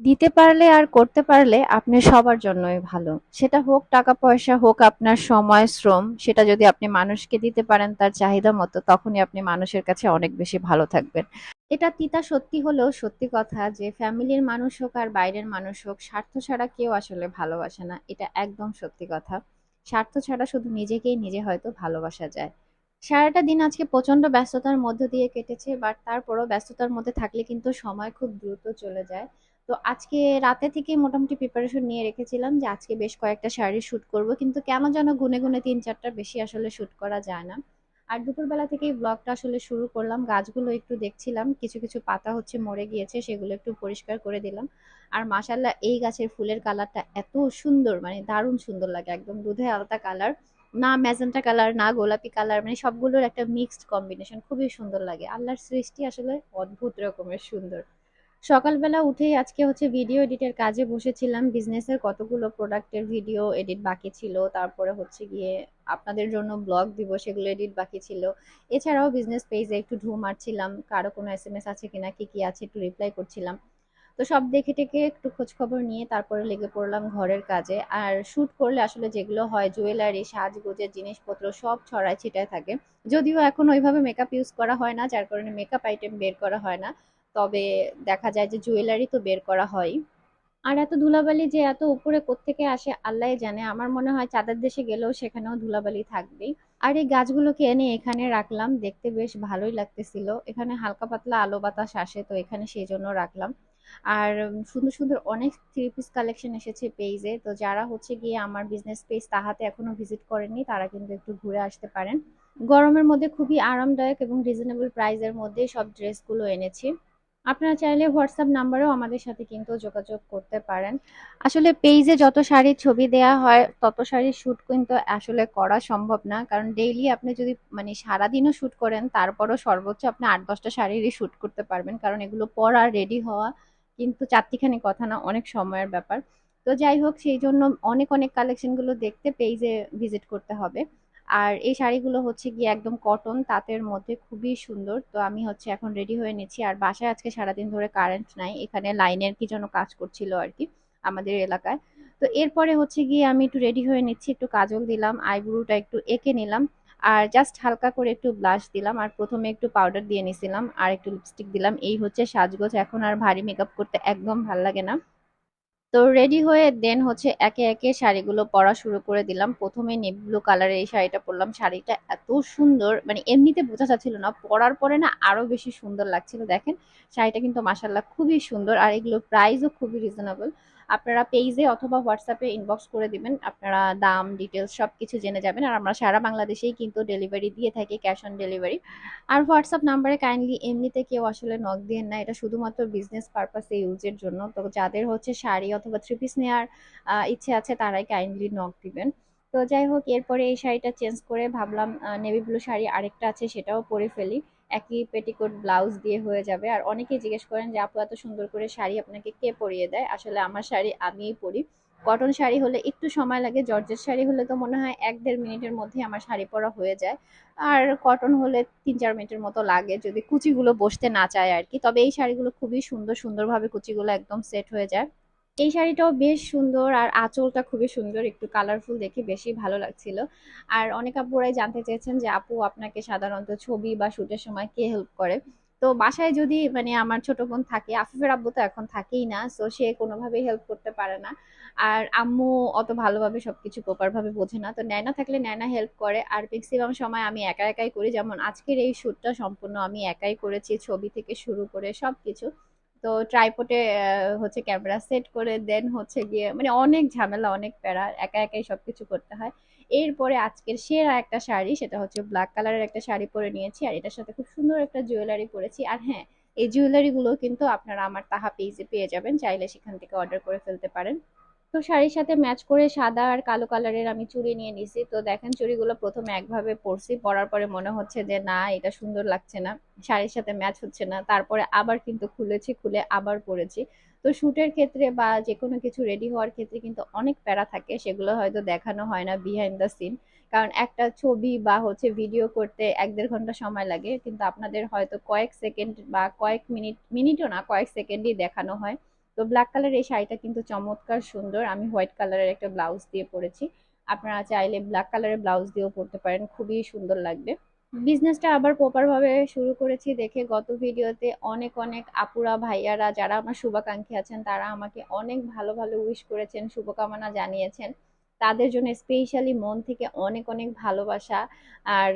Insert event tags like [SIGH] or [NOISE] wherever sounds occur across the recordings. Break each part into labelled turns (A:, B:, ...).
A: দিতে পারলে আর করতে পারলে আপনি সবার জন্যই ভালো। সেটা হোক টাকা পয়সা, হোক আপনার সময়, শ্রম, সেটা যদি আপনি মানুষকে দিতে পারেন তার চাহিদা মতো, তখনই আপনি মানুষের কাছে অনেক বেশি ভালো থাকবেন। এটা তিতা সত্যি হলেও সত্যি কথা যে ফ্যামিলির মানুষ হোক আর বাইরের মানুষ হোক, স্বার্থ ছাড়া কেউ আসলে ভালোবাসে না। এটা একদম সত্যি কথা। স্বার্থ ছাড়া শুধু নিজেকেই নিজে হয়তো ভালোবাসা যায়। সারাটা দিন আজকে প্রচণ্ড ব্যস্ততার মধ্য দিয়ে কেটেছে, বাট তারপরও ব্যস্ততার মধ্যে থাকলে কিন্তু সময় খুব দ্রুত চলে যায়। তো আজকে রাতে থেকেই মোটামুটি প্রিপারেশন নিয়ে রেখেছিলাম যে আজকে বেশ কয়েকটা শাড়ি শুট করব। কিন্তু কেন যেন গুনে গুনে তিন চারটার বেশি আসলে শুট করা যায় না। আর দুপুরবেলা থেকেই ব্লগটা আসলে শুরু করলাম। গাছগুলো একটু দেখছিলাম। কিছু কিছু পাতা হচ্ছে মরে গিয়েছে, সেগুলো একটু পরিষ্কার করে দিলাম। আর মাসাল্লাহ এই গাছের ফুলের কালারটা এত সুন্দর মানে দারুণ সুন্দর লাগে। একদম দুধে আলতা কালার না ম্যাজেন্টা কালার না গোলাপি কালার মানে সবগুলোর একটা মিক্সড কম্বিনেশন খুবই সুন্দর লাগে। আল্লাহর সৃষ্টি আসলে অদ্ভুত রকমের সুন্দর। সকালবেলা উঠেই আজকে হচ্ছে ভিডিও এডিটের কাজে বসেছিলাম। বিজনেসের কতগুলো প্রোডাক্টের ভিডিও এডিট বাকি ছিল, তারপরে হচ্ছে গিয়ে আপনাদের জন্য ব্লগ দিব, সেগুলো এডিট বাকি ছিল। এছাড়াও বিজনেস পেজে একটু ঢু মারছিলাম, কারও কোনো এস এম এস আছে কিনা, কি কি আছে একটু রিপ্লাই করছিলাম। তো সব দেখে টেকে একটু খবর নিয়ে তারপরে লেগে পড়লাম ঘরের কাজে। আর শুট করলে আসলে যেগুলো হয় জুয়েলারি সাজগোজের জিনিসপত্র সব ছড়ায় ছিটায় থাকে। যদিও এখন ওইভাবে মেকআপ ইউজ করা হয় না, যার কারণে মেকআপ আইটেম বের করা হয় না। তবে দেখা যায় যে জুয়েলারি তো বের করা হয়। আর এত ধুলাবালি যে এত উপরে কোত্থেকে আসে আল্লাহ জানে। আমার মনে হয় চাঁদের দেশে গেলেও সেখানেও ধুলাবালি থাকবেই। আর এই গাছগুলোকে এনে এখানে রাখলাম, দেখতে বেশ ভালোই লাগতেছিল। এখানে হালকা পাতলা আলো বাতাস আসে, তো এখানে সেই জন্য রাখলাম। আর সুন্দর সুন্দর অনেক থ্রি পিস কালেকশন এসেছে পেজে তো যারা হচ্ছে গিয়ে আমার বিজনেস পেজ তাহাতে এখনও ভিজিট করেননি, তারা কিন্তু একটু ঘুরে আসতে পারেন। গরমের মধ্যে খুবই আরামদায়ক এবং রিজনেবল প্রাইসের মধ্যে সব ড্রেসগুলো এনেছি। আপনারা চাইলে হোয়াটসঅ্যাপ নাম্বারেও আমাদের সাথে কিন্তু যোগাযোগ করতে পারেন। আসলে পেজে যত শাড়ির ছবি দেয়া হয়, তত শাড়ির শ্যুট কিন্তু আসলে করা সম্ভব না। কারণ ডেইলি আপনি যদি মানে সারাদিনও শ্যুট করেন, তারপরও সর্বোচ্চ আপনি আট, দশটা শাড়িরই শ্যুট করতে পারবেন। কারণ এগুলো পরা রেডি হওয়া কিন্তু চারটিখানি কথা না, অনেক সময়ের ব্যাপার। তো যাই হোক, সেই জন্য অনেক অনেক কালেকশনগুলো দেখতে পেজে ভিজিট করতে হবে। আর এই শাড়িগুলো হচ্ছে গিয়ে একদম কটন তাঁতের মধ্যে খুবই সুন্দর। তো আমি হচ্ছে এখন রেডি হয়ে নিচ্ছি। আর বাসায় আজকে সারাদিন ধরে কারেন্ট নাই, এখানে লাইনের কি যেন কাজ করছিল আর কি, আমাদের এলাকায়। তো এরপরে হচ্ছে গিয়ে আমি একটু রেডি হয়ে নিচ্ছি, একটু কাজল দিলাম, আইব্রুটা একটু এঁকে নিলাম। আর জাস্ট হালকা করে একটু ব্লাশ দিলাম, আর প্রথমে একটু পাউডার দিয়ে নিছিলাম, আর একটু লিপস্টিক দিলাম। এই হচ্ছে সাজগোজ। এখন আর ভারী মেকআপ করতে একদম ভালো লাগে না। তো রেডি হয়ে দেন হচ্ছে একে একে শাড়িগুলো পরা শুরু করে দিলাম। প্রথমে নেভি ব্লু কালারের এই শাড়িটা পরলাম। শাড়িটা এত সুন্দর মানে এমনিতে বোঝা যাচ্ছিল না, পরার পরে না আরও বেশি সুন্দর লাগছিল। দেখেন, শাড়িটা কিন্তু মাসাল্লাহ খুবই সুন্দর আর এগুলো প্রাইসও খুবই রিজনেবল আপনারা পেজে অথবা হোয়াটসঅ্যাপে ইনবক্স করে দিবেন। আপনারা দাম ডিটেলস সব কিছু জেনে যাবেন। আর আমরা সারা বাংলাদেশেই কিন্তু ডেলিভারি দিয়ে থাকি ক্যাশ অন ডেলিভারি আর হোয়াটসঅ্যাপ নাম্বারে কাইন্ডলি এমনিতে কেউ আসলে নক দিয়ে না। এটা শুধুমাত্র বিজনেস পারপাসে ইউজের জন্য। তো যাদের হচ্ছে শাড়ি অথবা থ্রি পিস নেওয়ার ইচ্ছে আছে, তারাই কাইন্ডলি নক দিবেন। তো যাই হোক, এরপরে এই শাড়িটা চেঞ্জ করে ভাবলাম নেভি ব্লু শাড়ি আরেকটা আছে, সেটাও পরে ফেলি। একই পেটিকোট ব্লাউজ দিয়ে হয়ে যাবে। আর অনেকেই জিজ্ঞেস করেন যে, আপু, এত সুন্দর করে শাড়ি আপনাকে কে পরিয়ে দেয়? আসলে আমার শাড়ি আমিই পরি। কটন শাড়ি হলে একটু সময় লাগে জর্জের শাড়ি হলে তো মনে হয় এক দেড় মিনিটের মধ্যে আমার শাড়ি পরা হয়ে যায়। আর কটন হলে তিন চার মিনিটের মতো লাগে, যদি কুচিগুলো বসতে না চায় আর কি। তবে এই শাড়িগুলো খুবই সুন্দর, সুন্দরভাবে কুচিগুলো একদম সেট হয়ে যায়। এই শাড়িটাও বেশ সুন্দর আর আঁচলটা খুবই সুন্দর, একটু কালারফুল দেখে বেশি ভালো লাগছিল। আর অনেক আপুরাই জানতে চেয়েছেন যে, আপু, আপনাকে সাধারণত ছবি বা শুটের সময় কে হেল্প করে? তো বাসায় যদি মানে আমার ছোট বোন থাকে, আফিফের আব্বু তো এখন থাকেই না সো সে কোনোভাবেই হেল্প করতে পারে না। আর আম্মু অত ভালোভাবে সবকিছু প্রপার ভাবে বোঝে না। তো ন্যায়না থাকলে ন্যায়না হেল্প করে। আর ম্যাক্সিমাম সময় আমি একা একাই করি। যেমন আজকের এই শ্যুটটা সম্পূর্ণ আমি একাই করেছি, ছবি থেকে শুরু করে সবকিছু। তো ট্রাইপোটে হচ্ছে ক্যামেরা সেট করে দেন হচ্ছে গিয়ে মানে অনেক ঝামেলা, অনেক প্যারা, একা একাই সব কিছু করতে হয়। এরপরে আজকের সেরা একটা শাড়ি, সেটা হচ্ছে ব্ল্যাক কালারের একটা শাড়ি পরে নিয়েছি, আর এটার সাথে খুব সুন্দর একটা জুয়েলারি পরেছি। আর হ্যাঁ এই জুয়েলারি গুলো কিন্তু আপনারা আমার তাহা পেজে পেয়ে যাবেন, চাইলে সেখান থেকে অর্ডার করে ফেলতে পারেন। তো শাড়ির সাথে ম্যাচ করে সাদা আর কালো কালারের আমি চুড়ি নিয়ে নিছি। তো দেখেন চুড়িগুলো প্রথমে একভাবে পরছি, পরার পরে মনে হচ্ছে যে, না, এটা সুন্দর লাগছে না। শাড়ির সাথে ম্যাচ হচ্ছে না। তারপরে আবার কিন্তু খুলেছি, খুলে আবার পরেছি। তো শ্যুটের ক্ষেত্রে বা যে কোনো কিছু রেডি হওয়ার ক্ষেত্রে কিন্তু অনেক প্যারা থাকে, সেগুলো হয়তো দেখানো হয় না বিহাইন্ড দ্য সিন কারণ একটা ছবি বা হচ্ছে ভিডিও করতে এক দেড় ঘণ্টা সময় লাগে, কিন্তু আপনাদের হয়তো কয়েক সেকেন্ড বা কয়েক মিনিট মিনিটও না, কয়েক সেকেন্ডই দেখানো হয়। তো ব্ল্যাক কালার এই শাড়িটা কিন্তু চমৎকার সুন্দর। আমি হোয়াইট কালারের একটা ব্লাউজ দিয়ে পরেছি। আপনারা চাইলে ব্ল্যাক কালারের ব্লাউজ দিয়েও পরতে পারেন, খুবই সুন্দর লাগবে। বিজনেসটা আবার প্রপার ভাবে শুরু করেছি দেখে গত ভিডিওতে অনেক অনেক আপুরা, ভাইয়ারা যারা আমার শুভাকাঙ্ক্ষী আছেন, তারা আমাকে অনেক ভালো ভালো উইশ করেছেন, শুভকামনা জানিয়েছেন। তাদের জন্য স্পেশালি মন থেকে অনেক অনেক ভালোবাসা আর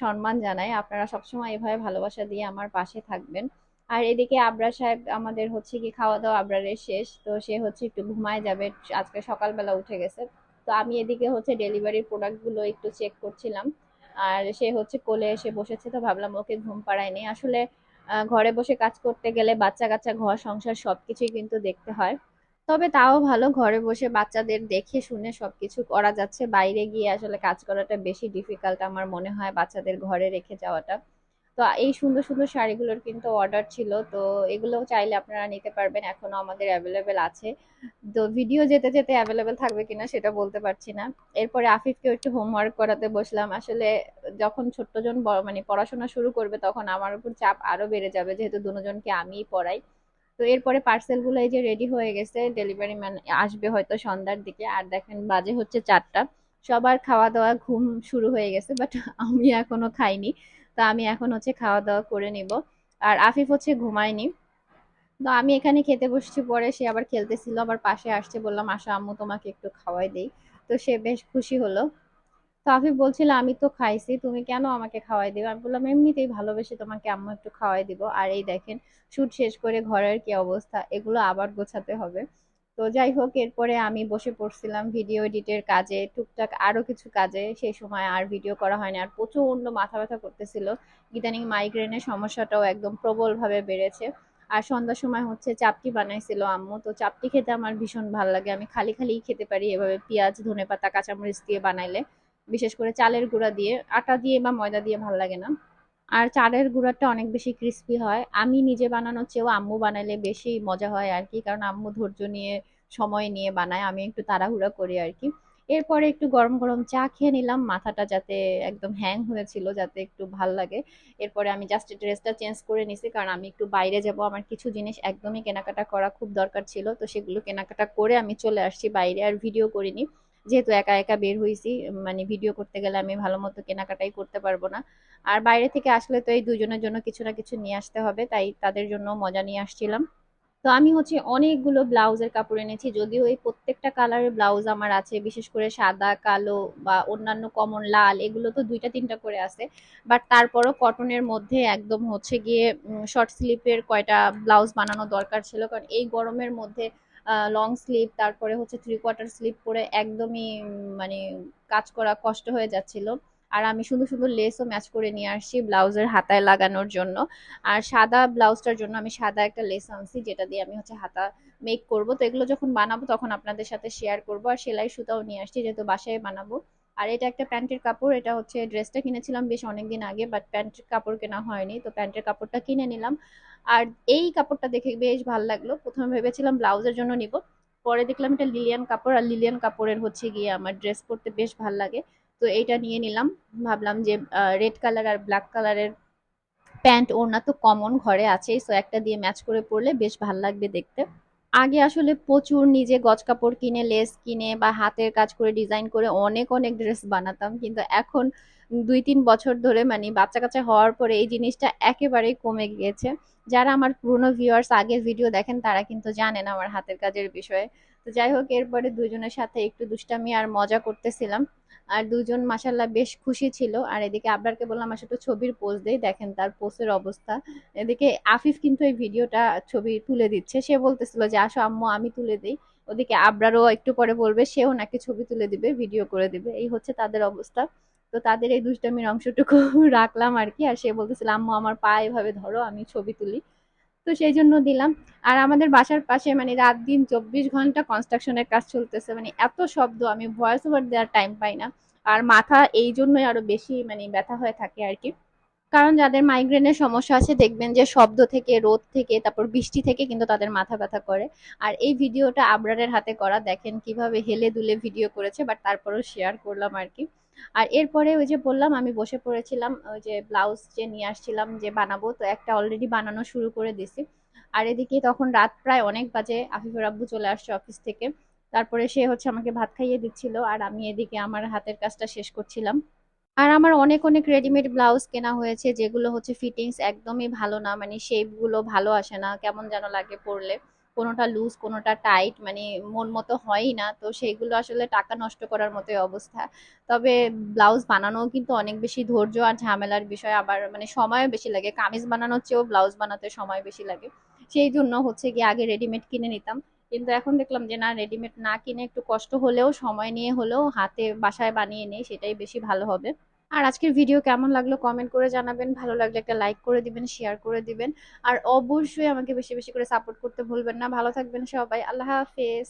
A: সম্মান জানাই। আপনারা সবসময় এভাবে ভালোবাসা দিয়ে আমার পাশে থাকবেন। আর এদিকে আবরার সাহেব আমাদের হচ্ছে কি খাওয়া দাওয়া আবরারের শেষ, তো সে হচ্ছে একটু ঘুমায় যাবে, আজকে সকালবেলা উঠে গেছে। তো আমি এদিকে হচ্ছে ডেলিভারির প্রোডাক্টগুলো একটু চেক করছিলাম, আর সে হচ্ছে কোলে এসে বসেছে, তো ভাবলাম ওকে ঘুম পাড়ায়নি আসলে ঘরে বসে কাজ করতে গেলে বাচ্চা কাচ্চা ঘর সংসার সবকিছুই কিন্তু দেখতে হয়। তবে তাও ভালো, ঘরে বসে বাচ্চাদের দেখে শুনে সবকিছু করা যাচ্ছে। বাইরে গিয়ে আসলে কাজ করাটা বেশি ডিফিকাল্ট আমার মনে হয়, বাচ্চাদের ঘরে রেখে যাওয়াটা। তো এই সুন্দর সুন্দর শাড়িগুলোর কিন্তু অর্ডার ছিল। তো এগুলো চাইলে আপনারা নিতে পারবেন, এখনও আমাদের অ্যাভেলেবেল আছে। তো ভিডিও যেতে যেতে অ্যাভেলেবেল থাকবে কিনা সেটা বলতে পারছি না। এরপরে আফিফকেও একটু হোমওয়ার্ক করাতে বসলাম। আসলে যখন ছোট্টজন মানে পড়াশোনা শুরু করবে তখন আমার উপর চাপ আরও বেড়ে যাবে, যেহেতু দুজনকে আমিই পড়াই। তো এরপরে পার্সেলগুলো এই যে রেডি হয়ে গেছে ডেলিভারি ম্যান আসবে হয়তো সন্ধ্যার দিকে। আর দেখেন বাজে হচ্ছে চারটা। সবার খাওয়া দাওয়া ঘুম শুরু হয়ে গেছে বাট আমি এখনও খাইনি। তো আমি এখন হচ্ছে খাওয়া দাওয়া করে নিব। আর আফিফ হচ্ছে ঘুমায়নি। তো আমি এখানে খেতে বসছি, পরে সে আবার খেলতেছিল, আবার পাশে আসছে, বললাম আশা আম্মু, তোমাকে একটু খাওয়াই দেই। তো সে বেশ খুশি হলো। তো আফিফ বলছিল, আমি তো খাইছি, তুমি কেন আমাকে খাওয়াই দিবে? আমি বললাম, এমনিতেই ভালোবেসে তোমাকে আম্মু একটু খাওয়াই দিব। আর এই দেখেন, শুট শেষ করে ঘরের কি অবস্থা? এগুলো আবার গোছাতে হবে। তো যাই হোক, এরপরে আমি বসে পড়ছিলাম ভিডিও এডিটের কাজে। টুকটাক আরও কিছু কাজে। সেই সময় আর ভিডিও করা হয়নি। আর প্রচণ্ড মাথা ব্যথা করতেছিল। ইদানিং মাইগ্রেনের সমস্যাটাও একদম প্রবল ভাবে বেড়েছে। আর সন্ধ্যার সময় হচ্ছে চাপটি বানাইছিল আম্মু। তো চাপটি খেতে আমার ভীষণ ভালো লাগে। আমি খালি খালিই খেতে পারি এভাবে পেঁয়াজ ধনেপাতা কাঁচামরিচ দিয়ে বানাইলে। বিশেষ করে চালের গুঁড়া দিয়ে, আটা দিয়ে বা ময়দা দিয়ে ভালো লাগে না। আর চালের গুঁড়াটা অনেক বেশি ক্রিস্পি হয়। আমি নিজে বানানোর চেয়েও আম্মু বানালে বেশি মজা হয় আর কি, কারণ আম্মু ধৈর্য নিয়ে, সময় নিয়ে বানায়, আমি একটু তাড়াহুড়া করি আর কি। এরপরে একটু গরম গরম চা খেয়ে নিলাম, মাথাটা যাতে একদম হ্যাং হয়েছিল, যাতে একটু ভালো লাগে। এরপরে আমি জাস্ট ড্রেসটা চেঞ্জ করে নিছি, কারণ আমি একটু বাইরে যাব, আমার কিছু জিনিস একদমই কেনাকাটা করা খুব দরকার ছিল, তো সেগুলো কেনাকাটা করে আমি চলে আসছি বাইরে, আর ভিডিও করিনি। যেহেতু একা একা বের হয়েছি মানে ভিডিও করতে গেলে আমি ভালো মতো কেনাকাটাই করতে পারব না। আর বাইরে থেকে আসলে তো এই দুজনের জন্য কিছু না কিছু নিয়ে আসতে হবে, তাই তাদের জন্য মজা নিয়ে আসছিলাম। তো আমি হচ্ছে অনেকগুলো ব্লাউজের কাপড় এনেছি, যদিও এই প্রত্যেকটা কালারের ব্লাউজ আমার আছে, বিশেষ করে সাদা, কালো বা অন্যান্য কমন লাল, এগুলো তো দুইটা তিনটা করে আছে। বাট তারপরও কটনের মধ্যে একদম হচ্ছে গিয়ে শর্ট স্লিপের কয়টা ব্লাউজ বানানো দরকার ছিল, কারণ এই গরমের মধ্যে লং স্লিভ তারপরে হচ্ছে থ্রি কোয়ার্টার স্লিভ পরে একদমই মানে কাজ করা কষ্ট হয়ে যাচ্ছিল। আর আমি সুন্দর সুন্দর লেসও ম্যাচ করে নিয়ে আসছি ব্লাউজের হাতায় লাগানোর জন্য। আর সাদা ব্লাউজটার জন্য আমি সাদা একটা লেস আনছি, যেটা দিয়ে আমি হচ্ছে হাতা মেক করব। তো এগুলো যখন বানাবো তখন আপনাদের সাথে শেয়ার করব। আর সেলাই সুতাও নিয়ে আসছি, যেহেতু বাসায় বানাবো। আর এটা একটা প্যান্টের কাপড়, এটা হচ্ছে ড্রেসটা কিনেছিলাম বেশ অনেকদিন আগে বাট প্যান্টের কাপড় কেনা হয়নি। তো প্যান্টের কাপড়টা কিনে নিলাম। আর এই কাপড়টা দেখে বেশ ভালো লাগল। প্রথমে ভেবেছিলাম ব্লাউজের জন্য নিব, পরে দেখলাম এটা লিলিয়ান কাপড়, আর লিলিয়ান কাপড়ের হচ্ছে গিয়ে আমার ড্রেস পরতে বেশ ভালো লাগে। তো এইটা নিয়ে নিলাম, ভাবলাম যে রেড কালার আর ব্ল্যাক কালারের প্যান্ট ওড়না তো কমন ঘরে আছেই সো একটা দিয়ে ম্যাচ করে পরলে বেশ ভালো লাগবে দেখতে। আগে আসলে প্রচুর নিজে গজ কাপড় কিনে লেস কিনে বা হাতের কাজ করে ডিজাইন করে অনেক অনেক ড্রেস বানাতাম। কিন্তু এখন দুই, তিন বছর ধরে মানে বাচ্চা কাচ্চা হওয়ার পরে এই জিনিসটা একেবারেই কমে গিয়েছে। যারা আমার পুরনো ভিউয়ার্স আগে ভিডিও দেখেন, তারা কিন্তু জানেন আমার হাতের কাজের বিষয়ে। তো যাই হোক, এরপরে দুজনের সাথে একটু দুষ্টামি আর মজা করতেছিলাম। আর দুজন মাসাল্লাহ বেশ খুশি ছিল। আর এদিকে আবরারকে বললাম আসলে ছবির পোজ দেই, দেখেন তার পোজের অবস্থা। এদিকে আফিফ কিন্তু এই ভিডিওটা ছবি তুলে দিচ্ছে। সে বলতেছিল যে আসো আম্মু, আমি তুলে দিই। ওদিকে আবরারও একটু পরে বলবে, সেও নাকি ছবি তুলে দিবে ভিডিও করে দিবে। এই হচ্ছে তাদের অবস্থা। তো তাদের এই দুষ্টামির অংশটুকু [LAUGHS] রাখলাম আর কি। আর সে বলতেছিল, আম্মু, আমার পা এভাবে ধরো, আমি ছবি তুলি। তো সেই জন্য দিলাম। আর আমাদের বাসার পাশে মানে রাত দিন চব্বিশ ঘণ্টা কনস্ট্রাকশনের কাজ চলতেছে। মানে এত শব্দ, আমি ভয়েস ওভার দেওয়ার টাইম পাই না। আর মাথা এই জন্যই আরও বেশি মানে ব্যথা হয়ে থাকে আর কি। কারণ যাদের মাইগ্রেনের সমস্যা আছে, দেখবেন যে শব্দ থেকে, রোদ থেকে, তারপর বৃষ্টি থেকে কিন্তু তাদের মাথা ব্যথা করে। আর এই ভিডিওটা আবরারের হাতে করা, দেখেন কীভাবে হেলে দুলে ভিডিও করেছে বাট তারপরেও শেয়ার করলাম আর কি। আর এরপরে ওই যে বললাম, আমি বসে পড়েছিলাম, ওই যে ব্লাউজ যে নিয়ে আসছিলাম যে বানাবো, তো একটা অলরেডি বানানো শুরু করে দিছি। আর এদিকে তখন রাত প্রায় অনেক বাজে, আফিফুর আব্বু চলে আসছে অফিস থেকে। তারপরে সে হচ্ছে আমাকে ভাত খাইয়ে দিচ্ছিল, আর আমি এদিকে আমার হাতের কাজটা শেষ করছিলাম। আর আমার অনেক অনেক রেডিমেড ব্লাউজ কেনা হয়েছে, যেগুলো হচ্ছে ফিটিংস একদমই ভালো না মানে শেপগুলো ভালো আসে না, কেমন যেন লাগে পরলে। কোনোটা লুজ কোনোটা টাইট মানে মন মতো হয়ই না। তো সেইগুলো আসলে টাকা নষ্ট করার মতোই অবস্থা। তবে ব্লাউজ বানানোও কিন্তু অনেক বেশি ধৈর্য আর ঝামেলার বিষয়। আবার মানে সময়ও বেশি লাগে। কামিজ বানানোর চেয়েও ব্লাউজ বানাতে সময় বেশি লাগে। সেই জন্য হচ্ছে গিয়ে আগে রেডিমেড কিনে নিতাম। কিন্তু এখন দেখলাম যে না রেডিমেড না কিনে একটু কষ্ট হলেও, সময় নিয়ে হলেও হাতে বাসায় বানিয়ে নেই সেটাই বেশি ভালো হবে। আর আজকের ভিডিও কেমন লাগল কমেন্ট করে জানাবেন, ভালো লাগলে একটা লাইক করে দিবেন শেয়ার করে দিবেন, আর অবশ্যই আমাকে বেশি বেশি করে সাপোর্ট করতে ভুলবেন না। ভালো থাকবেন সবাই, আল্লাহ হাফেজ।